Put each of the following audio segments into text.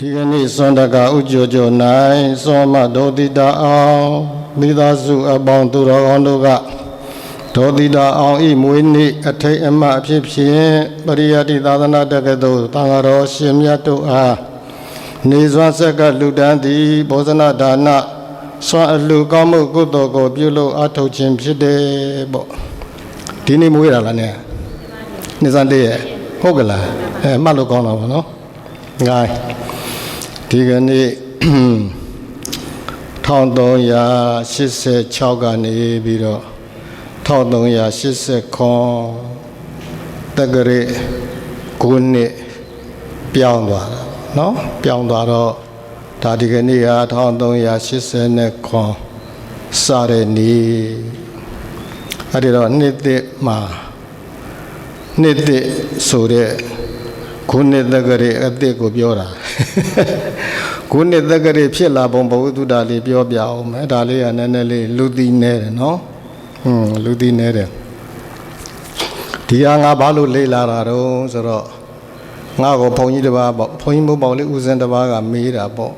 ဒီကနေ့စွန်တကဥကြိုကြို၌စွန်မဒေါတိတာအောင်မိသားစုအပေါင်းသူတော်ကောင်းတို့ကဒေါတိတာအောင်ဤမွေးနေ့အထိတ်အမှတ်အဖြစ်ဖြင့်ပရိယတ္တိသာသနာတက္ကသိုလ်သံဃာတော်ရှင်မြတ်တို့အားနေစွမ်းဆက်ကလူတန်းသည်ဘောဇနဒါနစွမ်းအလူကောင်းမှုကုသိုလ်ကိုပြုလို့အထောက်ခြင်းဖြစ်တယ်ပေါ့ဒီနေ့မွေးတာလားနဲ့နေစံတည်းရဲ့ဟုတ်ကလားအဲမှတ်လို့ကောင်းတာပါနော်ငိုင်း ဒီကနေ့1386ကနေပြီးတော့1380ခွန်တက္ကရာ9နှစ်ပြောင်းသွားတာเนาะပြောင်းသွားတော့ဒါဒီကနေ့ဟာ1380ခွန်စတဲ့နေ့အဲ့ဒီတော့နှစ်သက်မှာနှစ်သက်ဆိုတဲ့ ခုနှစ်တက္ကရာအသက်ကိုပြောတာခုနှစ်တက္ကရာဖြစ်လာပုံဘုသူတာလေးပြောပြအောင်မယ်ဒါလေးကနည်းနည်းလေးလူသိနေတယ်နော်ဟွန်းလူသိနေတယ်ဒီဟာငါဘာလို့လေ့လာတာတော့ဆိုတော့ငါကိုဘုန်းကြီးတစ်ပါးပေါ့ဘုန်းကြီးမိုးပေါလေးဦးစင်တစ်ပါးကမေးတာပေါ့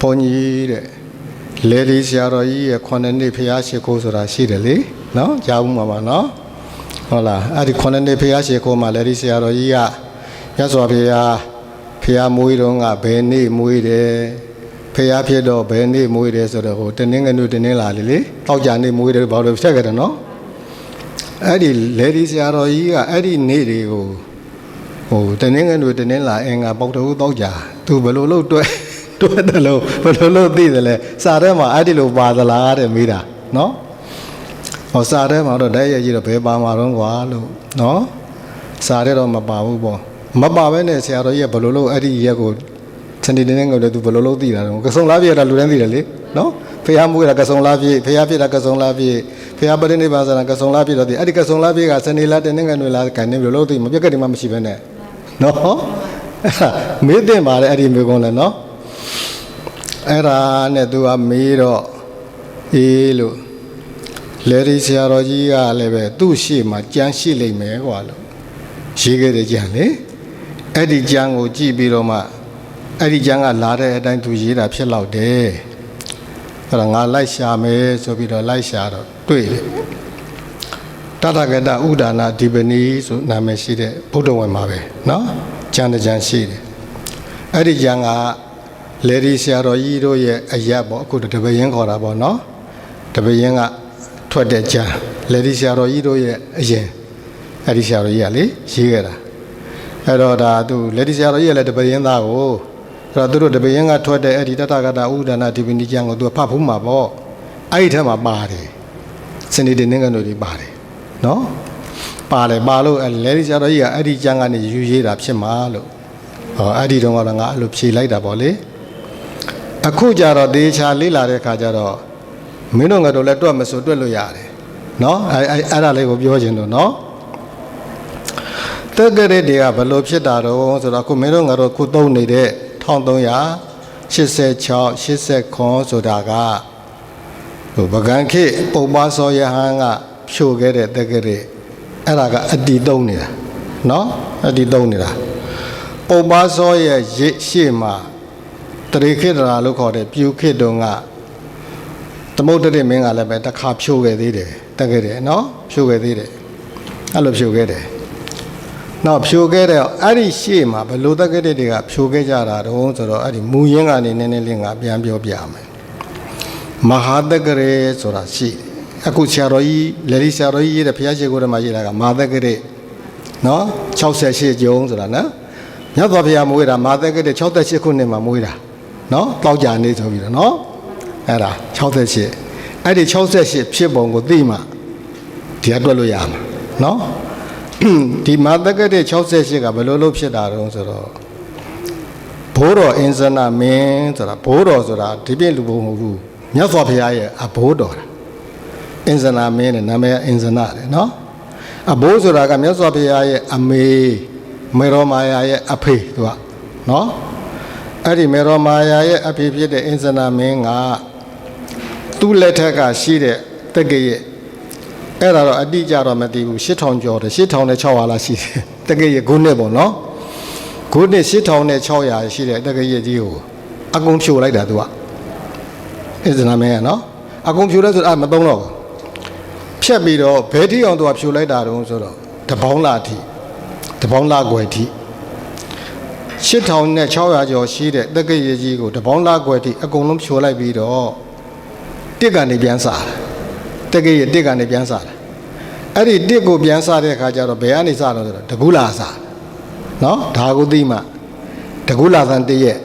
ဘုန်းကြီးတဲ့လေဒီဆရာတော်ကြီးရဲ့ခုနှစ်နှစ်ဖျားရှိခိုးဆိုတာရှိတယ်လေနော်ကြားဦးမှာပါနော်ဟုတ်လားအဲ့ဒီခုနှစ်နှစ်ဖျားရှိခိုးမှာလေဒီဆရာတော်ကြီးက ရသော်ဖျားဖျားမွေးတော့ကဘယ်နေ့မွေးတယ်ဖျားဖြစ်တော့ဘယ်နေ့မွေးတယ်ဆိုတော့ဟိုတင်းငယ်နုတင်းလာလေလေတောက်ကြနေ့မွေးတယ်ဘာလို့ဖြတ်ခဲ့တယ်နော်အဲ့ဒီလေဒီဆရာတော်ကြီးကအဲ့ဒီနေ့တွေကိုဟိုတင်းငယ်နုတင်းလာအင်္ဂါပေါက်တူတောက်ကြသူဘယ်လိုလုပ်တွဲတွဲတယ်လို့ဘယ်လိုလုပ်သိတယ်လဲစာထဲမှာအဲ့ဒီလိုပါသလားတဲ့မိတာနော်ဟောစာထဲမှာတော့တိုက်ရိုက်ကြည့်တော့ဘယ်ပါမှာတော့ကွာလို့နော်စာထဲတော့မပါဘူးပေါ့ မပါဘဲနဲ့ဆရာတော်ကြီးကဘယ်လိုလုပ်အဲ့ဒီရက်ကိုစနေနေ့ငုံတယ်သူဘယ်လိုလုပ်သိတာတော့ကစုံလားပြတာလူတိုင်းသိတယ်လေနော်ဖះမှုရကစုံလားပြဖះဖြစ်တာကစုံလားပြဖះပရိနိဗ္ဗာန်ဆိုတာကစုံလားပြတော့ဒီအဲ့ဒီကစုံလားပြကစနေလားတနေ့ငွေလားခိုင်နေဘယ်လိုလုပ်သိမပြက်ကတည်းမှမရှိဘဲနဲ့နော်မေးတင်ပါလေအဲ့ဒီမေကုန်းလဲနော်အဲ့ဒါနဲ့သူကမေးတော့အေးလို့လေဒီဆရာတော်ကြီးကလည်းပဲသူ့ရှေ့မှာကြမ်းရှိလိမ့်မယ်ကွာလို့ရေးခဲ့တဲ့ကြံလေ အဲ့ဒီကြံကိုကြည့်ပြီးတော့မှအဲ့ဒီကြံကလာတဲ့အတိုင်းသူရေးတာဖြစ်တော့တယ်အဲ့ဒါငါလိုက်ရှာမယ်ဆိုပြီးတော့လိုက်ရှာတော့တွေ့တယ်တတကတဥဒါနာဒီပနီဆိုနာမည်ရှိတဲ့ဗုဒ္ဓဝင်မှာပဲเนาะကြံတစ်ကြံရှိတယ်အဲ့ဒီကြံကလေဒီဆရာတော်ကြီးတို့ရဲ့အရက်ပေါ့အခုတပရင်ခေါ်တာပေါ့เนาะတပရင်ကထွက်တဲ့ကြံလေဒီဆရာတော်ကြီးတို့ရဲ့အရင်အဲ့ဒီဆရာတော်ကြီးကလေရေးခဲ့တာ အဲ့တော့ဒါသူလေဒီဆရာတော်ကြီးကလည်းတပရင်သားကိုအဲ့တော့သူတို့တပရင်ကထွက်တဲ့အဲ့ဒီတတကတဥဒါနာဒီပနီကြံကိုသူကဖတ်ဖို့မှာပေါ့အဲ့ဒီထက်မှာပါတယ်စနေတင်နေကတို့တွေပါတယ်နော်ပါတယ်ပါလို့အဲ့လေဒီဆရာတော်ကြီးကအဲ့ဒီကြံကနေယူရေးတာဖြစ်မှာလို့ဟောအဲ့ဒီတော့ကတော့ငါအဲ့လိုဖြေလိုက်တာပေါ့လေအခုကြတော့ဒေချာလေးလာတဲ့ခါကျတော့မင်းတို့ငါတို့လည်းတွက်မဆိုတွက်လို့ရတယ်နော်အဲ့အဲ့အဲ့ဒါလေးကိုပြောချင်တော့နော် တက္ကရာတွေကဘယ်လိုဖြစ်တာတော့ဆိုတော့ခုမင်းတို့ငါတို့ခုသုံးနေတဲ့1386 80ခွန်ဆိုတာကဟိုဗကံခေပုံပါစောယဟန်ကဖြိုခဲ့တဲ့တက္ကရာအဲ့ဒါကအတ္တိသုံးနေတာနော်အတ္တိသုံးနေတာပုံပါစောရဲ့ရစ်ရှေ့မှာတရေခေတ္တရာလို့ခေါ်တဲ့ပြူခေတ္တုံကသမုဒ္ဒရမင်းကလည်းပဲတစ်ခါဖြိုခဲ့သေးတယ်တက္ကရာနော်ဖြိုခဲ့သေးတယ်အဲ့လိုဖြိုခဲ့တယ် နောက်ဖြိုခဲ့တဲ့အဲ့ဒီရှေ့မှာဘယ်လိုတက္ကရာတွေကဖြိုခဲ့ကြတာတုံးဆိုတော့အဲ့ဒီမူရင်းကနေနည်းနည်းလေးငါပြန်ပြောပြမယ်မဟာတက္ကရာဆိုတာရှိတယ်အခုဆရာတော်ကြီးလေဒီဆရာတော်ကြီးရေးတဲ့ဘုရားရှိခိုးထဲမှာရေးတာကမဟာတက္ကရာနော်68ကျုံဆိုတာနော်မြတ်စွာဘုရားမွေးတာမဟာတက္ကရာ68ခုနှစ်မှာမွေးတာနော်တောက်ကြနေဆိုပြီးတော့နော်အဲ့ဒါ68အဲ့ဒီ68ဖြစ်ပုံကိုသိမှဒီအတွက်လို့ရမှာနော် ဒီမဟာတက္ကရာ68ကဘယ်လိုလုပ်ဖြစ်တာတုံးဆိုတော့ဘိုးတော်အင်ဇနာမင်းဆိုတာဘိုးတော်ဆိုတာဒီပြည့်လူဘုံမဟုတ်ဘူးမြတ်စွာဘုရားရဲ့အဘိုးတော်တာအင်ဇနာမင်းနဲ့နာမည်ကအင်ဇနာတယ်နော်အဘိုးဆိုတာကမြတ်စွာဘုရားရဲ့အမေမေရောမာယာရဲ့အဖေသူကနော်အဲ့ဒီမေရောမာယာရဲ့အဖေဖြစ်တဲ့အင်ဇနာမင်းကသူ့လက်ထက်ကရှိတဲ့တက္ကရဲ့ အဲ့ဒါတော့အတိအကျတော့မသိဘူး8000ကျော်တယ်8000နဲ့600လားရှိတယ်တက္ကရဲ့ဂုဏ်နဲ့ပေါ့နော်ဂခုနှစ်8600ရှိတဲ့တက္ကရာကြီးကိုအကုန်ဖြိုလိုက်တာသူကအစ္စလာမင်းကနော်အကုန်ဖြိုလိုက်ဆိုတော့အမသုံးတော့ဘူးဖြတ်ပြီးတော့ဘယ်တိအောင်သူကဖြိုလိုက်တာတုံးဆိုတော့တပေါင်းလာအထိတပေါင်းလာကွယ်အထိ8600နဲ့600ကျော်ရှိတဲ့တက္ကရာကြီးကိုတပေါင်းလာကွယ်အထိအကုန်လုံးဖြိုလိုက်ပြီးတော့တစ်ကနေပြန်စားတယ် တက္ကရာတစ်ကနေပြန်စားတယ်အဲ့ဒီတစ်ကိုပြန်စားတဲ့အခါကျတော့ဘယ်ကနေစားတော့ဆိုတော့တကူလာစားတယ်နော်ဒါကိုသိမှတကူလာသံတည့်ရဲ့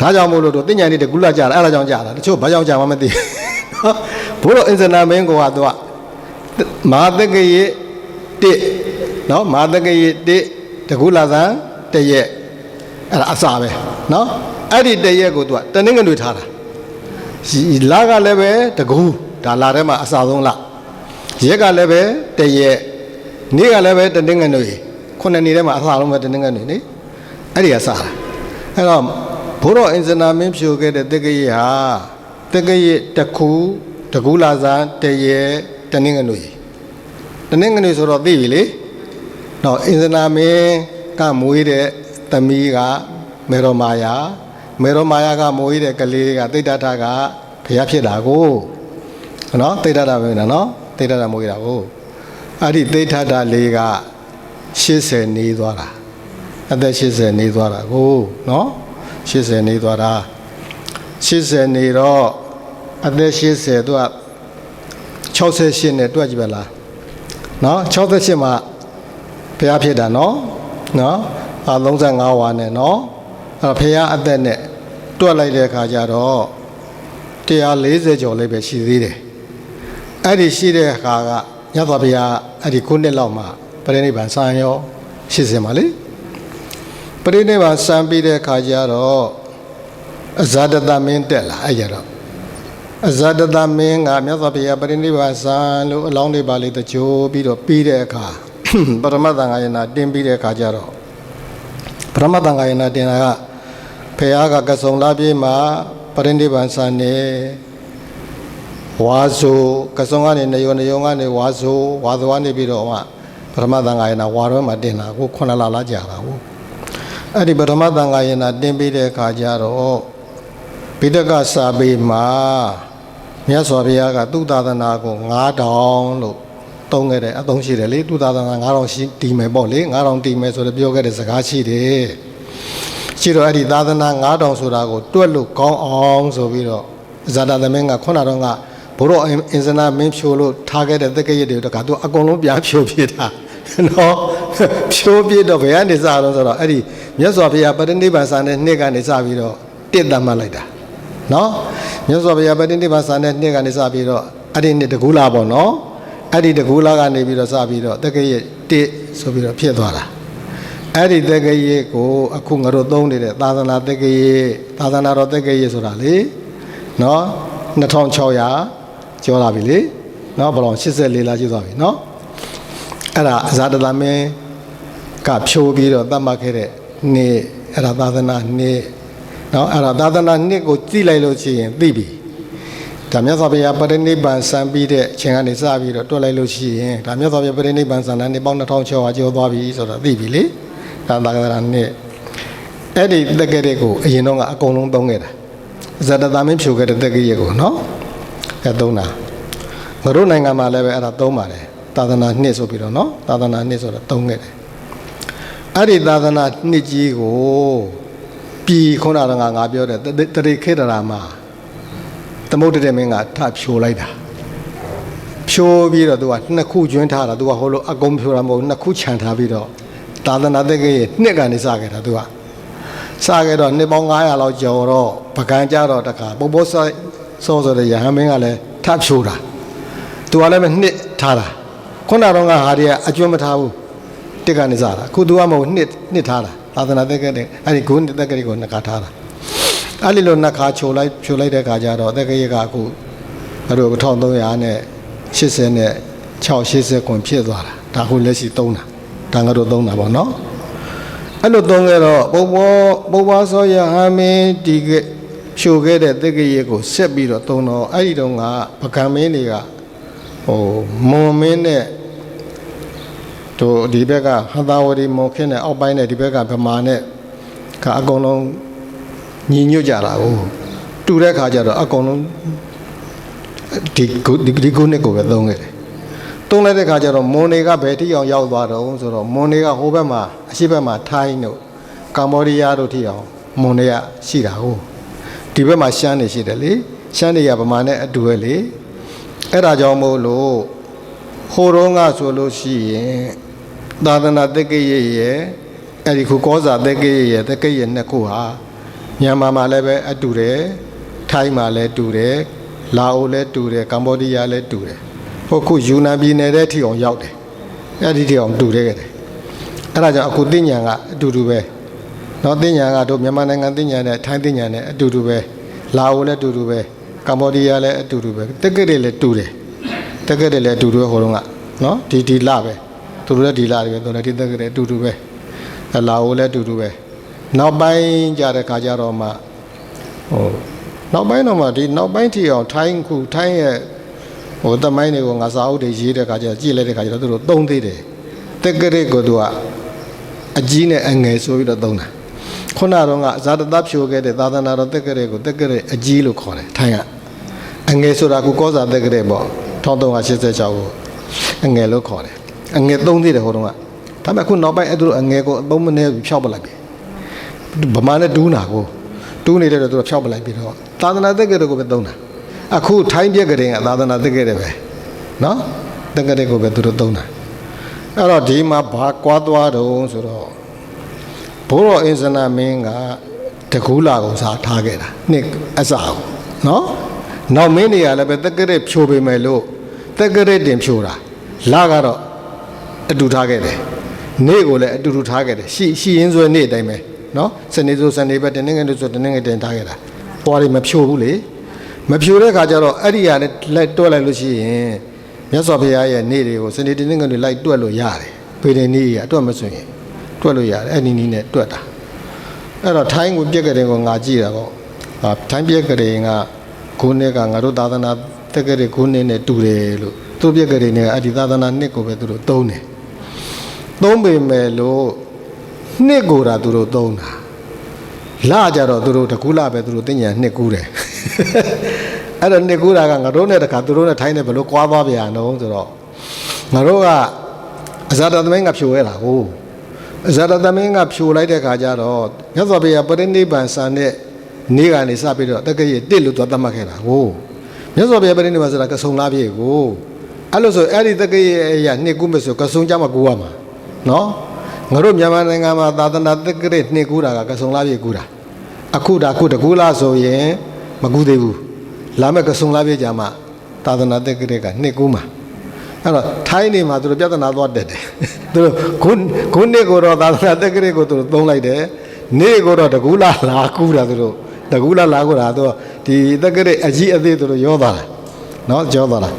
ဒါကြောင့်မို့လို့တို့တင်ညာနေတကူလာကြတာအဲ့ဒါကြောင့်ကြတာတချို့ဘာကြောင့်ကြမှမသိနော်ဘိုးတော်အင်စနာမင်းကသူကမဟာတက္ကရေတစ်နော်မဟာတက္ကရေတစ်တကူလာသံတည့်ရဲ့အဲ့ဒါအစာပဲနော်အဲ့ဒီတည့်ရဲ့ကိုသူကတနင်္ဂနွေထားတာလာကလည်းပဲတကူ ဒါလာထဲမှာအစာဆုံးလာရက်ကလည်းပဲတည့်ရဲ့နေ့ကလည်းပဲတနင်္ဂနွေခုနှစ်နေထဲမှာအသာလုံးပဲတင်းငယ်နေနေအဲ့ဒီကစားတာအဲ့တော့ဘိုးတော်အင်စနာမင်းဖြိုခဲ့တဲ့တက္ကရေဟာတက္ကရေတစ်ခုတကူလာစားတရေတနင်္ဂနွေတနင်္ဂနွေဆိုတော့သိပြီလေတော့အင်စနာမင်းကမွေးတဲ့သမီးကမေရောမာယာမေရောမာယာကမွေးတဲ့ကလေးကတိတ်တထကဖျားဖြစ်တာကို နော်တိတ်တထပဲနော်တိတ်တထမွေးတာကိုအဲ့ဒီတိတ်ထထလေးက80နေသွားတာအသက်80နေသွားတာကိုနော်80နေသွားတာ80နေတော့အသက်80သူက68နဲ့တွက်ကြည့်ပါလားနော်68မှာဘုရားဖြစ်တာနော်နော်အာ35ဝါနဲ့နော်အဲ့ဘုရားအသက်နဲ့တွက်လိုက်တဲ့အခါကျတော့140ကျော်လေးပဲရှိသေးတယ် အဲ့ဒီရှိတဲ့အခါကညသောဘုရားအဲ့ဒီခုနှစ်လောက်မှာပရိနိဗ္ဗာန်စံရောရှိစင်ပါလေပရိနိဗ္ဗာန်စံပြီးတဲ့အခါကျတော့အဇာတတမင်းတက်လာအဲ့ကြတော့အဇာတတမင်းကမြတ်စွာဘုရားပရိနိဗ္ဗာန်စံလို့အလောင်းလေးပါလေးတကြိုးပြီးတော့ပြီးတဲ့အခါပရမတ္တန်ဃာယနာတင်းပြီးတဲ့အခါကျတော့ပရမတ္တန်ဃာယနာတင်တာကဖះကကဆုံလာပြေးမှာပရိနိဗ္ဗာန်စံနေ ဝါဆိုကဆုံကနေနေရောနေရောကနေဝါဆိုဝါသွားနေပြီးတော့မှပထမသံဃာယနာဝါရောမှာတင်တာကိုခုနလလာကြာတာကိုအဲ့ဒီပထမသံဃာယနာတင်ပြီးတဲ့အခါကျတော့ဘိဒကစာပေမှာမြတ်စွာဘုရားကသူ့သာသနာကို9000လို့သုံးခဲ့တယ်အသုံးရှိတယ်လေသူ့သာသနာ9000ရှိတီးမယ်ပေါ့လေ9000တီးမယ်ဆိုတော့ပြောခဲ့တဲ့စကားရှိတယ်ရှိတော့အဲ့ဒီသာသနာ9000ဆိုတာကိုတွက်လို့ကောင်းအောင်ဆိုပြီးတော့ဇာတာသမင်းကခုနတော့က ဘိုးတော်အင်စနာမင်းဖြိုလို့ထားခဲ့တဲ့တက္ကရာတွေတော့ကသူအကုန်လုံးပြန်ဖြိုပြတာနော်ဖြိုပြတော့ဘယ်ကနေစတော့ဆိုတော့အဲ့ဒီမြတ်စွာဘုရားပဋိနိဗ္ဗာန်ဆန်တဲ့နှစ်ကနေစပြီးတော့တစ်တတ်မှတ်လိုက်တာနော်မြတ်စွာဘုရားပဋိနိဗ္ဗာန်ဆန်တဲ့နှစ်ကနေစပြီးတော့အဲ့ဒီနှစ်တကူလာပေါ့နော်အဲ့ဒီတကူလာကနေပြီးတော့စပြီးတော့တက္ကရာတစ်ဆိုပြီးတော့ဖြစ်သွားတာအဲ့ဒီတက္ကရာကိုအခုငါတို့သုံးနေတဲ့သာသနာတက္ကရာသာသနာတော်တက္ကရာဆိုတာလေနော်2600 ကျော်လာပြီလေနော်ဘယ်လောက်84လာရှိသွားပြီနော်အဲ့ဒါဇာတသမင်းကဖြိုးပြီးတော့တတ်မှတ်ခဲ့တဲ့နေ့အဲ့ဒါသာသနာနေ့နော်အဲ့ဒါသာသနာနှစ်ကိုကြည့်လိုက်လို့ရှိရင်သိပြီဒါမြတ်စွာဘုရားပရိနိဗ္ဗာန်စံပြီးတဲ့အချိန်ကနေစပြီးတော့တွက်လိုက်လို့ရှိရင်ဒါမြတ်စွာဘုရားပရိနိဗ္ဗာန်စံတဲ့နှစ်ပေါင်း2600ကျော်သွားပြီဆိုတော့သိပြီလေဒါသာသနာနှစ်အဲ့ဒီတက်ကတဲ့ကိုအရင်တော့ကအကုန်လုံးသုံးခဲ့တာဇာတသမင်းဖြိုခဲ့တဲ့တက်ကရဲ့ကိုနော် အဲသုံးတာငါတို့နိုင်ငံမှာလည်းပဲအဲ့ဒါသုံးပါတယ်သာသနာနှစ်ဆိုပြီးတော့နော်သာသနာနှစ်ဆိုတော့သုံးခဲ့တယ်အဲ့ဒီသာသနာနှစ်ကြီးကိုပြည်ခုနကငါပြောတဲ့တတိခေတ္တရာမှာသမုဒ္ဒရေမင်းကထဖြိုလိုက်တာဖြိုပြီးတော့သူကနှစ်ခုကျွန်းထားတာသူကဟိုလိုအကုန်ဖြိုတာမဟုတ်နှစ်ခုခြံထားပြီးတော့သာသနာတက်ကရဲ့နှစ်ကနေစခဲ့တာသူကစခဲ့တော့နှစ်ပေါင်း900လောက်ကျော်တော့ပကံကြတော့တခါပုပ်ပုဆိုင် စောဆိုတဲ့ရဟန်းမင်းကလည်းထဖြိုတာသူကလည်းပဲနှစ်ထားတာခုနတော့ကဟာတွေကအကျွမ်းမထားဘူးတစ်ကနေစတာအခုသူကမဟုတ်နှစ်နှစ်ထားတာသာသနာတက်ကတဲ့အဲ့ဒီဂုဏ်တက်ကလေးကိုနှစ်ခါထားတာအဲ့ဒီလိုနှစ်ခါချိုလိုက်ချိုလိုက်တဲ့ခါကျတော့တက်ကရကအခုအဲ့လို1300နဲ့80နဲ့6 80ကွန်ဖြစ်သွားတာဒါခုလက်ရှိသုံးတာဒါငါတို့သုံးတာပေါ့နော်အဲ့လိုသုံးခဲ့တော့ပုပ္ပောပုပ္ပါသောယဟမင်းဒီက ဖြိုခဲ့တဲ့တက်ကရကိုဆက်ပြီးတော့သုံးတော့အဲ့ဒီတော့ကပကံမင်းတွေကဟိုမွန်မင်းနဲ့ထတို့ဒီဘက်ကဟန်သာဝတီမွန်ခင်းနဲ့အောက်ပိုင်းနဲ့ဒီဘက်ကဗမာနဲ့ကအကုန်လုံးညီညွတ်ကြတာကိုတူတဲ့ခါကျတော့အကုန်လုံးဒီကုဒီဒီကုနှစ်ကိုပဲသုံးခဲ့တယ်သုံးလိုက်တဲ့ခါကျတော့မွန်တွေကဘယ်ထိအောင်ရောက်သွားတော့ဆိုတော့မွန်တွေကဟိုဘက်မှာအရှိဘက်မှာထိုင်းတို့ကမ္ဘောဒီးယားတို့ထိအောင်မွန်တွေကရှိတာကို ဒီဘက်မှာရှမ်းတွေရှိတယ်လေရှမ်းတွေကဗမာနဲ့အတူပဲလေအဲ့ဒါကြောင့်မို့လို့ဟိုတုန်းကဆိုလို့ရှိရင်သာသနာတက္ကရရဲ့အဲ့ဒီခုကောဇာတက္ကရရဲ့တက္ကရနှစ်ခုဟာမြန်မာမှာလည်းပဲအတူတယ်ထိုင်းမှာလည်းတူတယ်လာအိုလည်းတူတယ်ကမ္ဘောဒီးယားလည်းတူတယ်ဟိုခုယူနန်ပြည်နယ်တဲ့ထိအောင်ရောက်တယ်အဲ့ဒီထိအောင်တူတယ်ခဲ့တယ်အဲ့ဒါကြောင့်အခုသိညာကအတူတူပဲ နော်တင်ညာကတို့မြန်မာနိုင်ငံတင်ညာနဲ့ထိုင်းတင်ညာနဲ့အတူတူပဲလာအိုလည်းအတူတူပဲကမ္ဘောဒီးယားလည်းအတူတူပဲတက္ကက်တွေလည်းတူတယ်တက္ကက်တွေလည်းအတူတူပဲဟိုတုန်းကနော်ဒီဒီလပဲသူတို့လည်းဒီလတွေပဲသူလည်းဒီတက္ကက်တွေအတူတူပဲလာအိုလည်းအတူတူပဲနောက်ပိုင်းကြတဲ့ခါကျတော့မှဟိုနောက်ပိုင်းတော့မှဒီနောက်ပိုင်းထီအောင်ထိုင်းခုထိုင်းရဲ့ဟိုသမိုင်းတွေကိုငါစာအုပ်တွေရေးတဲ့ခါကျကြည့်လိုက်တဲ့ခါကျတော့သူတို့သုံးသေးတယ်တက္ကရက်ကိုသူကအကြီးနဲ့အငယ်ဆိုပြီးတော့သုံးတာ ခုနကတော့ကဇာတသဖြိုခဲ့တဲ့သာသနာတော်တက်ကလေးကိုတက်ကလေးအကြီးလို့ခေါ်တယ်ထိုင်းကအငယ်ဆိုတာကူကောဇာတက်ကလေးပေါ့1386ကိုအငယ်လို့ခေါ်တယ်အငယ်သုံးသေးတယ်ဟိုတုန်းကဒါပေမဲ့ခုနောက်ပိုင်းအဲ့သူတို့အငယ်ကိုအသုံးမနေဖြောက်ပလိုက်ပြီဗမာနဲ့တူးနာကိုတူးနေတဲ့တော့သူတို့ဖြောက်ပလိုက်ပြီးတော့သာသနာတက်ကတဲ့ကိုပဲသုံးတာအခုထိုင်းပြက်ကတဲ့ကသာသနာတက်ကတဲ့ပဲနော်တက်ကတဲ့ကိုပဲသူတို့သုံးတာအဲ့တော့ဒီမှာဘာကွာသွားတုံးဆိုတော့ ဘိုးတော်အင်စနာမင်းကတကူးလာကောင်စားထားခဲ့တာနှစ်အစအောင်နော်နောက်မင်းတွေကလည်းပဲတက်ကရစ်ဖြိုပေမဲ့လို့တက်ကရစ်တင်ဖြိုတာလာကတော့အတူထားခဲ့တယ်နေ့ကိုလည်းအတူတူထားခဲ့တယ်ရှိရှိရင်းစွဲနေ့အတိုင်းပဲနော်စနေဆိုစနေပဲတနင်္ဂနွေဆိုတနင်္ဂနွေတင်ထားခဲ့တာပွားတွေမဖြိုဘူးလေမဖြိုတဲ့ခါကျတော့အဲ့ဒီကလည်းလိုက်တွက်လိုက်လို့ရှိရင်မြတ်စွာဘုရားရဲ့နေ့တွေကိုစနေတနင်္ဂနွေလိုက်တွက်လို့ရတယ်ပေရင်နေ့ရတွက်မစွင်ရင် တွက်လို့ရတယ်အဲ့ဒီနည်းနဲ့တွက်တာအဲ့တော့ထိုင်းကိုပြက်ကတဲ့ကိုငါကြည့်တာပေါ့ဟာထိုင်းပြက်ကတဲ့ကခုနှစ်ကငါတို့သာသနာတက်ကတဲ့ခုနှစ်နဲ့တူတယ်လို့သူပြက်ကတဲ့နဲ့အဲ့ဒီသာသနာနှစ်ကိုပဲသူတို့သုံးတယ်သုံးပေမဲ့လို့နှစ်ကိုတာသူတို့သုံးတာလာကြတော့သူတို့တကူလာပဲသူတို့တင်ညာနှစ်ကူးတယ်အဲ့တော့နှစ်ကူးတာကငါတို့နဲ့တခါသူတို့နဲ့ထိုင်းနဲ့ဘယ်လိုကွာသွားပြန်တော့ဆိုတော့ငါတို့ကအဇာတသမင်းကဖြိုရဲတာကိုအ ဇာတသမင်းကဖြိုလိုက်တဲ့ခါကျတော့မြတ်စွာဘုရားပရိနိဗ္ဗာန်ဆန်တဲ့နေ့ကနေစပြီးတော့တက္ကကြီးတစ်လို့သွားသတ်မှတ်ခဲ့တာကိုမြတ်စွာဘုရားပရိနိဗ္ဗာန်ဆိုတာကဆုံလားပြေကိုအဲ့လို့ဆိုအဲ့ဒီတက္ကကြီးအရာနှစ်ကူးမယ်ဆိုကဆုံကြမှာကူရမှာနော်ငါတို့မြန်မာနိုင်ငံမှာသာသနာတက္ကရာနှစ်ကူးတာကကဆုံလားပြေကူးတာအခုဒါအခုတကူလားဆိုရင်မကူးသေးဘူးလာမဲ့ကဆုံလားပြေကြမှာသာသနာတက္ကရာကနှစ်ကူးမှာ အဲ့တော့ထိုင်းနေမှာသူတို့ပြဿနာသွားတက်တယ်သူတို့ခုခုနှစ်ကိုတော့သာသနာတက္ကရာကိုသူတို့သုံးလိုက်တယ်နေ့ကိုတော့တကူလားလာကူးတာသူတို့တကူလားလာကူးတာသူတို့ဒီတက္ကရာအကြီးအသေးသူတို့ရောသွားတာနော်ကြောသွားတာ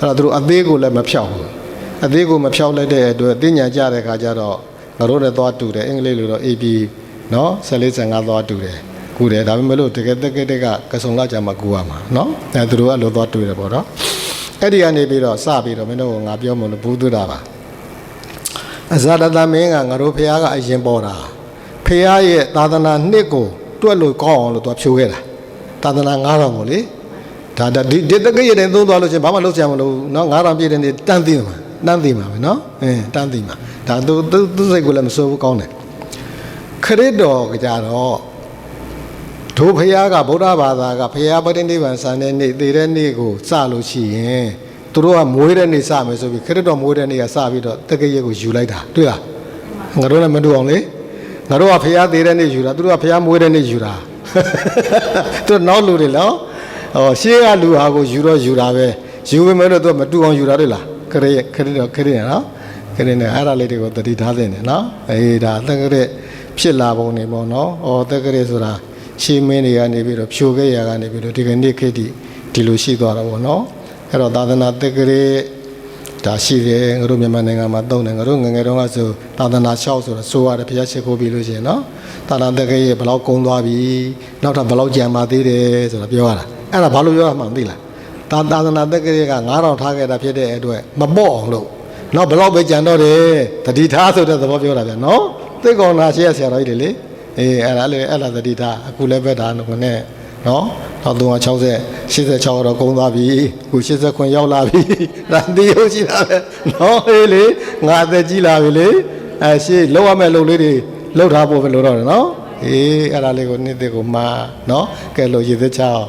အဲ့တော့သူတို့အသေးကိုလည်းမဖြောက်ဘူးအသေးကိုမဖြောက်လိုက်တဲ့အတွက်သိညာကြတဲ့ခါကျတော့ငါတို့လည်းသွားတူတယ်အင်္ဂလိပ်လိုတော့ AP နော်14 15သွားတူတယ်ကူတယ်ဒါပေမဲ့လို့တကယ်တကယ်တကကစုံလာကြမှာကူရမှာနော်အဲသူတို့ကလို့သွားတူတယ်ပေါ့နော် အဲ့ဒီကနေပြီးတော့စပြီးတော့မင်းတို့ကငါပြောမလို့ဘူးသွတာပါအဇာတသမင်းကငါတို့ဖះကအရင်ပေါ်တာဖះရဲ့သာသနာနှစ်ကိုတွက်လို့ကောင်းအောင်လို့သွားဖြိုခဲ့တာသာသနာ9000ကိုလေ ဒါဒါဒီဒီတကယ်ရတဲ့သုံးသွားလို့ချင်းဘာမှလုပ်စရာမလိုဘူးเนาะ9000ပြည့်တဲ့နေ့တန်းသိမှာတန်းသိမှာပဲเนาะအင်းတန်းသိမှာဒါသူသူသူစိတ်ကိုလည်းမစိုးဘူးကောင်းတယ်ခရစ်တော်ကကြ တော့ဒုဖယားကဗုဒ္ဓဘာသာကဖယားပရိနိဗ္ဗာန်ဆန်တဲ့နေ့သေတဲ့နေ့ကိုစလို့ရှိရင်သူတို့ကမွေးတဲ့နေ့စမယ်ဆိုပြီးခရစ်တော်မွေးတဲ့နေ့ကစပြီးတော့တကယ်ရကိုယူလိုက်တာတွေ့လားငါတို့လည်းမတူအောင်လေငါတို့ကဖယားသေတဲ့နေ့ယူတာသူတို့ကဖယားမွေးတဲ့နေ့ယူတာသူတို့နောက်လူတွေနော်ဟောရှေးကလူဟာကိုယူတော့ယူတာပဲယူပေမဲ့လို့သူကမတူအောင်ယူတာလေလားခရစ်ခရစ်တော့ခရစ်နော်ခရစ်နဲ့အဲ့ဒါလေးတွေကိုတတိထားတဲ့နော်အေးဒါတက္ကရဖြစ်လာပုံနေပေါ့နော်ဩတက္ကရဆိုတာ ရှေးမင်းတွေကနေပြီးတော့ဖြိုခဲ့ရကနေပြီးတော့ဒီကနေ့ခေတ်ဒီဒီလိုရှိသွားတာပေါ့နော်အဲ့တော့သာသနာတက္ကရဒါရှိတယ်ငါတို့မြန်မာနိုင်ငံမှာတုံးတယ်ငါတို့ငယ်ငယ်တုန်းကဆိုသာသနာလျှောက်ဆိုတော့ဆိုရတယ်ဘုရားရှိခိုးပြီးလို့ရှိရင်နော်သာသနာတက္ကရဘယ်လောက်ကုန်းသွားပြီနောက်ထပ်ဘယ်လောက်ကြံပါသေးတယ်ဆိုတာပြောရတာအဲ့ဒါဘာလို့ပြောရမှန်းသိလားသာသာသနာတက္ကရာက9000ထားခဲ့တာဖြစ်တဲ့အတွက်မပေါ့အောင်လို့နော်ဘလောက်ပဲကြံတော့တယ်တတိထားဆိုတဲ့သဘောပြောတာဗျာနော်သိကောင်နာရှိရဆရာတော်ကြီးတွေလေ အေးအဲ့ဒါလေအဲ့ဒါတတိထားအခုလည်းပဲဒါနော်နဲ့နော်တော့360 86တော့ကုန်သွားပြီအခု89ရောက်လာပြီဒါတည်ဟုတ်ရှိတာပဲနော်အေးလေငါအသက်ကြီးလာပြီလေအဲရှေ့လောက်ရမယ့်လုပ်လေးတွေလောက်ထားဖို့ပဲလို့တော့တယ်နော်အေးအဲ့ဒါလေးကိုနေ့တစ်ကိုမှာနော်ကဲလို့ရည်သက်ချအောင်